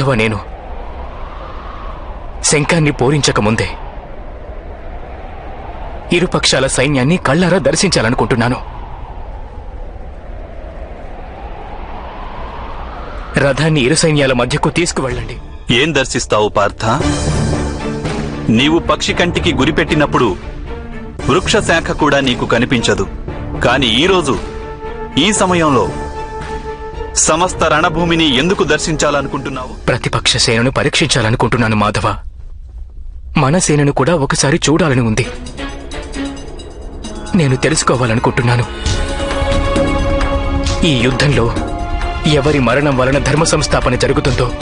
మాధవ నేను? శంఖాన్ని పూరించకముందే ఇరుపక్షాల సైన్యాన్ని కళ్ళారా దర్శించాలనుకుంటున్నాను. రథాన్ని ఇరు సైన్యాల మధ్యకు తీసుకువెళ్ళండి. ఏం దర్శిస్తావు పార్థ? నీవు పక్షి కంటికి గురిపెట్టినప్పుడు వృక్ష శాఖ కూడా నీకు కనిపించదు. కాని ఈరోజు ఈ సమయంలో సమస్త రణభూమిని ఎందుకు దర్శించాలనుకుంటున్నావు? ప్రతిపక్ష సేనను పరీక్షించాలనుకుంటున్నాను మాధవ. మన సేనను కూడా ఒకసారి చూడాలని ఉంది. నేను తెలుసుకోవాలనుకుంటున్నాను. ఈ యుద్ధంలో ఎవరి మరణం వలన ధర్మ సంస్థాపన జరుగుతుందో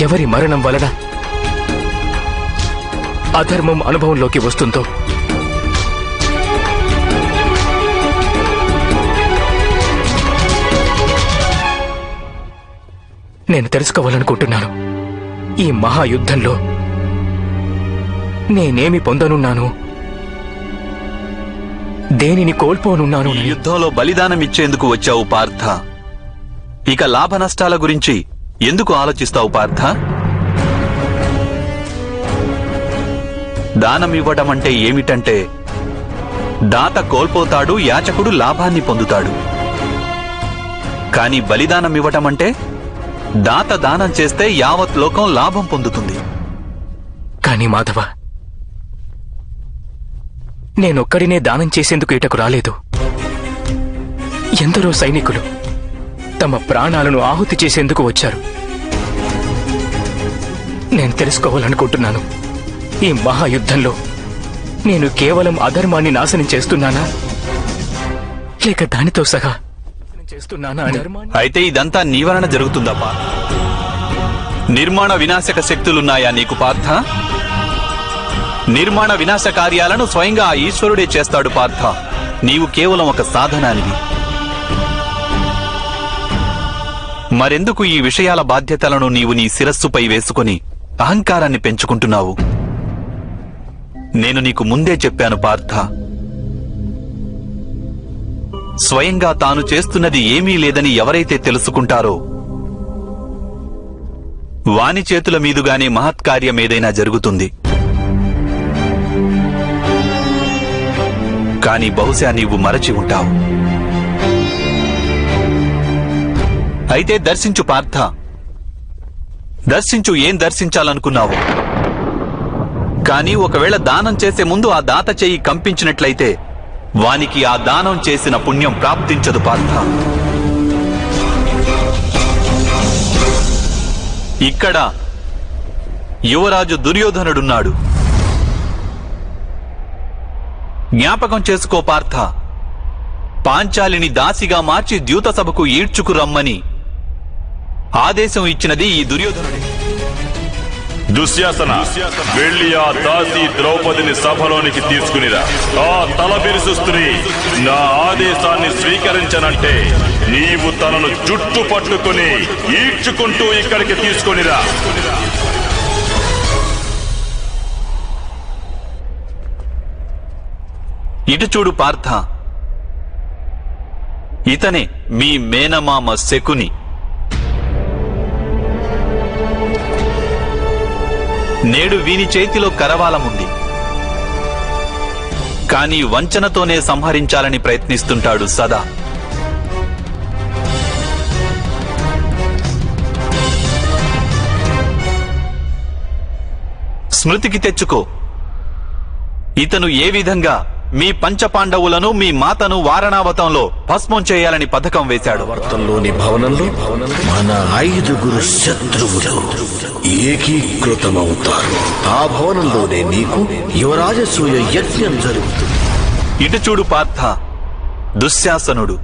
ఎవరి మరణం వలన అధర్మం అనుభవంలోకి వస్తుందో నేను తెలుసుకోవాలనుకుంటున్నాను. ఈ మహాయుద్ధంలో నేనేమి పొందనున్నాను? దేనిని కోల్పోనున్నాను? ఈ యుద్ధంలో బలిదానం ఇచ్చేందుకు వచ్చావు పార్థ. ఇక లాభ నష్టాల గురించి ఎందుకు ఆలోచిస్తావు పార్థ? దానం ఇవ్వడం అంటే ఏమిటంటే దాత కోల్పోతాడు యాచకుడు లాభాన్ని పొందుతాడు. కాని బలిదానం ఇవ్వటం అంటే దాత దానం చేస్తే యావత్ లోకం లాభం పొందుతుంది. కానీ మాధవ నేనొక్కడినే దానం చేసేందుకు ఇటకు రాలేదు. ఎందరో సైనికులు తమ ప్రాణాలను ఆహుతి చేసేందుకు వచ్చారు. నేను తెలుసుకోవాలనుకుంటున్నాను ఈ మహాయుద్ధంలో నేను కేవలం అధర్మాన్ని నాశనం చేస్తున్నానా? లేక దానితో సహా చేస్తున్నానా అయితే ఇదంతా నీ వలన నిర్మాణ వినాశక శక్తులున్నాయా నీకు పార్థ? నిర్మాణ వినాశ కార్యాలను స్వయంగా ఆ ఈశ్వరుడే చేస్తాడు పార్థ. నీవు కేవలం ఒక సాధనానివి. మరెందుకు ఈ విషయాల బాధ్యతలను నీవు నీ శిరస్సుపై వేసుకొని అహంకారాన్ని పెంచుకుంటున్నావు? నేను నీకు ముందే చెప్పాను పార్థ. స్వయంగా తాను చేస్తున్నది ఏమీ లేదని ఎవరైతే తెలుసుకుంటారో వాని చేతుల మీదుగానే మహత్కార్యమేదైనా జరుగుతుంది. కాని బహుశా నీవు మరచి ఉంటావు. అయితే దర్శించు పార్థ. దర్శించు ఏం దర్శించాలనుకున్నావు? కాని ఒకవేళ దానం చేసే ముందు ఆ దాత చెయ్యి కంపించినట్లయితే వానికి ఆ దానం చేసిన పుణ్యం ప్రాప్తించదు పార్థ. ఇక్కడ యువరాజు దుర్యోధనుడున్నాడు. జ్ఞాపకం చేసుకో పార్థ. పాంచాలిని దాసిగా మార్చి ద్యూత సభకు ఈడ్చుకు రమ్మని. ఆదేశం ఇచ్చినది ఈ దుర్యోధనుడే. దుశ్శాసన వెళ్ళి ఆ దాసి ద్రౌపదిని సభలోనికి తీసుకునిరా. ఆ తల బిరుసు స్త్రీ నా ఆదేశాన్ని స్వీకరించనంటే నీవు తనను జుట్టు పట్టుకుని ఈడ్చుకుంటూ ఇక్కడికి తీసుకునిరా. ఇటు చూడు పార్థ. ఇతనే మీ మేనమామ శకుని. నేడు వీని చేతిలో కరవాలముంది. కానీ వంచనతోనే సంహరించాలని ప్రయత్నిస్తుంటాడు సదా. స్మృతికి తెచ్చుకో. ఇతను ఏ విధంగా మీ పంచపాండవులను మీ మాతను వారణావతంలో భస్మం చేయాలని పథకం వేశాడు. వార్తల్లోని భవనంలో మన ఐదుగురు శత్రువులు ఏకీకృతమవుతారు. ఆ భవనంలోనే నీకు యువరాజసూయ యజ్ఞం జరుగుతుంది. ఇటు చూడు పార్థ దుశ్శాసనుడు.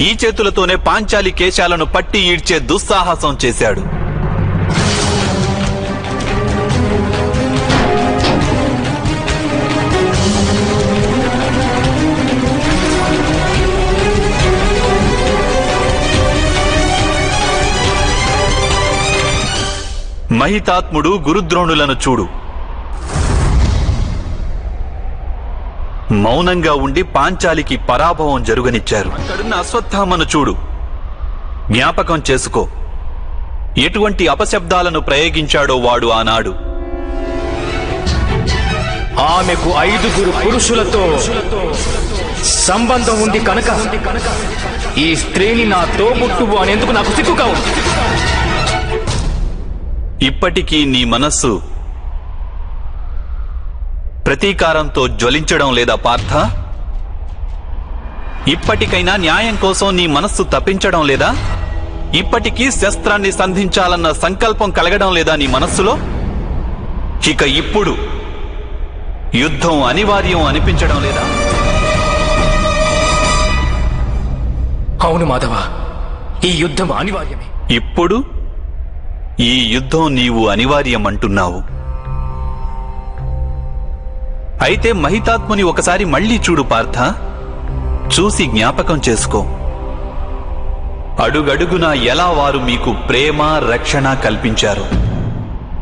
ఈ చేతులతోనే పాంచాలి కేశాలను పట్టి ఈడ్చే దుస్సాహసం చేశాడు. మహితాత్ముడు గురుద్రోణులను చూడు. మౌనంగా ఉండి పాంచాలికి పరాభవం జరుగనిచ్చారు. అక్కడున్న అశ్వత్థామను చూడు. జ్ఞాపకం చేసుకో. ఎటువంటి అపశబ్దాలను ప్రయోగించాడో వాడు ఆనాడు. ఆమెకు ఐదుగురు పురుషులతో సంబంధం ఉంది కనుక ఈ స్త్రీని నా తోబుట్టువు అనేందుకు నాకు సిగ్గుగా ఉంది ఇప్పటికీ నీ మనస్సు ప్రతీకారంతో జ్వలించడం లేదా పార్థ? ఇప్పటికైనా న్యాయం కోసం నీ మనస్సు తప్పించడం లేదా? ఇప్పటికీ శస్త్రాన్ని సంధించాలన్న సంకల్పం కలగడం లేదా నీ మనస్సులో? ఇక ఇప్పుడు యుద్ధం అనివార్యం అనిపించడం లేదా? అవును మాధవ ఈ యుద్ధం అనివార్యమే. ఇప్పుడు ఈ యుద్ధం నీవు అనివార్యం అంటున్నావు అయితే మహితాత్ముని ఒకసారి మళ్ళీ చూడు పార్థ. చూసి జ్ఞాపకం చేసుకో. అడుగడుగునా ఎలా వారు మీకు ప్రేమ రక్షణ కల్పించారు?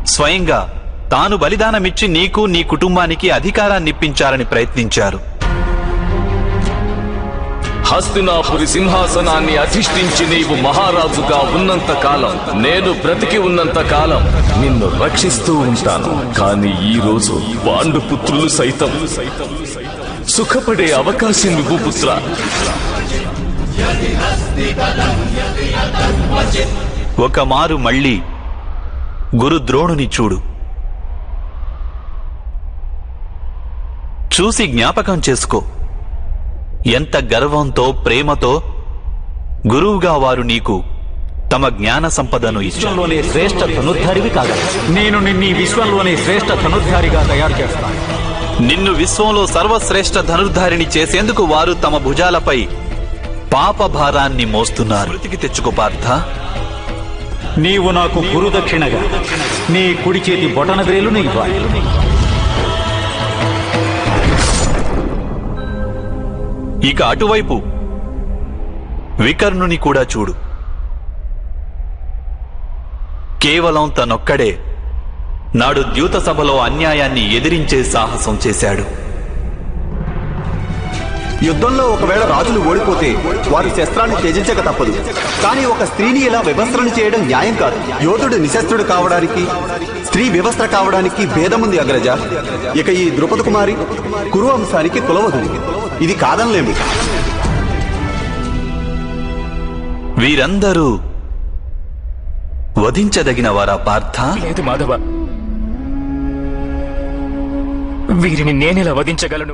స్వయంగా తాను బలిదానమిచ్చి నీకు నీ కుటుంబానికి అధికారాన్నిప్పించాలని ప్రయత్నించారు. హస్తినాపురి సింహాసనాన్ని అధిష్ఠించి నీవు మహారాజుగా ఉన్నంత కాలం నేను బ్రతికి ఉన్నంత కాలం నిన్ను రక్షిస్తూ ఉంటాను. కానీ ఈ రోజు పాండు పుత్రులు సైతం సుఖపడే అవకాశం ఇవ్వు పుత్ర. ఒక మారు మళ్ళీ గురు ద్రోణుని చూడు. చూసి జ్ఞాపకం చేసుకో. ఎంత గర్వంతో ప్రేమతో గురువుగా వారు నీకు తమ జ్ఞాన సంపదను విశ్వంలోనే శ్రేష్ఠ ధనుర్ధారివి కాగలవు నేను నిన్ను విశ్వంలోనే శ్రేష్ఠ ధనుర్ధారిగా తయారు చేస్తాను. నిన్ను విశ్వంలో సర్వశ్రేష్ఠ ధనుర్ధారిని చేసేందుకు వారు తమ భుజాలపై పాప భారాన్ని మోస్తున్నారు. బ్రతికి తెచ్చుకో పార్థ. నీవు నాకు గురుదక్షిణగా నీ కుడి చేతి బొటన వేలును ఇవ్వాలి. ఇక అటువైపు వికర్ణుని కూడా చూడు. కేవలం తనొక్కడే నాడు ద్యూత సభలో అన్యాయాన్ని ఎదిరించే సాహసం చేశాడు. యుద్ధంలో ఒకవేళ రాజులు ఓడిపోతే వారి శస్త్రాన్ని త్యజించక తప్పదు. కానీ ఒక స్త్రీని ఇలా వివస్త్రను చేయడం న్యాయం కాదు. యోధుడు నిశస్త్రుడు కావడానికి స్త్రీ వివస్త్ర కావడానికి భేదముంది అగ్రజ. ఇక ఈ ద్రుపద కుమారి కురువంశానికి కులవదు ఇది కాదనలేము. వీరందరూ వధించదగిన వారా పార్థ? లేదు మాధవ. వీరిని నేనెలా వధించగలను?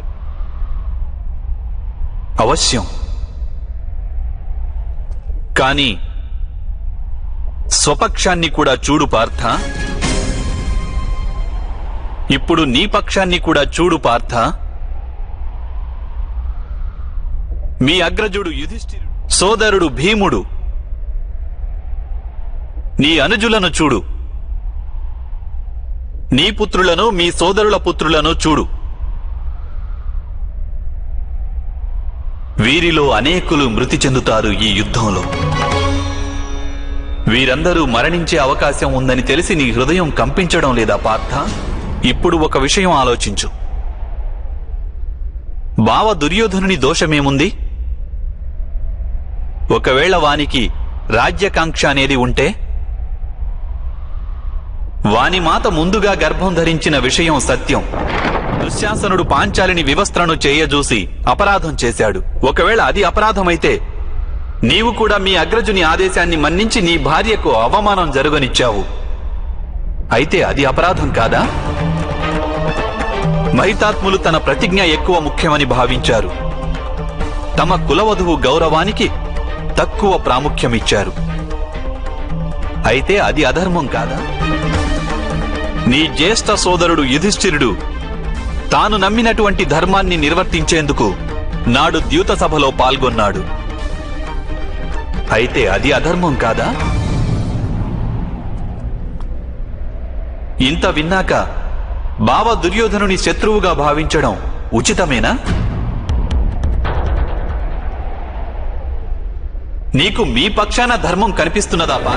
అవశ్యం. కాని స్వపక్షాన్ని కూడా చూడు పార్థ. ఇప్పుడు నీ పక్షాన్ని కూడా చూడు పార్థ. మీ అగ్రజుడు యుధిష్ఠిరుడు. సోదరుడు భీముడు. నీ అనుజులను చూడు. నీ పుత్రులను మీ సోదరుల పుత్రులను చూడు. వీరిలో అనేకులు మృతి చెందుతారు ఈ యుద్ధంలో. వీరందరూ మరణించే అవకాశం ఉందని తెలిసి నీ హృదయం కంపించడం లేదా పార్థ? ఇప్పుడు ఒక విషయం ఆలోచించు. బావ దుర్యోధనుని దోషమేముంది? ఒకవేళ వానికి రాజ్యకాంక్ష అనేది ఉంటే? వాని మాత ముందుగా గర్భం ధరించిన విషయం సత్యం. దుశ్శాసనుడు పాంచాలిని వివస్త్రను చేయజూసి అపరాధం చేశాడు. ఒకవేళ అది అపరాధమైతే నీవు కూడా మీ అగ్రజుని ఆదేశాన్ని మన్నించి నీ భార్యకు అవమానం జరుగనిచ్చావు. అయితే అది అపరాధం కాదా? మహితాత్ములు తన ప్రతిజ్ఞ ఎక్కువ ముఖ్యమని భావించారు. తమ కులవధువు గౌరవానికి తక్కువ ప్రాముఖ్యమిచ్చారు. అయితే అది అధర్మం కాదా? నీ జ్యేష్ఠ సోదరుడు యుధిష్ఠిరుడు తాను నమ్మినటువంటి ధర్మాన్ని నిర్వర్తించేందుకు నాడు ద్యూత సభలో పాల్గొన్నాడు. అయితే అది అధర్మం కాదా? ఇంత విన్నాక బావ దుర్యోధనుని శత్రువుగా భావించడం ఉచితమేనా? నీకు మీ పక్షాన ధర్మం కనిపిస్తున్నదా బా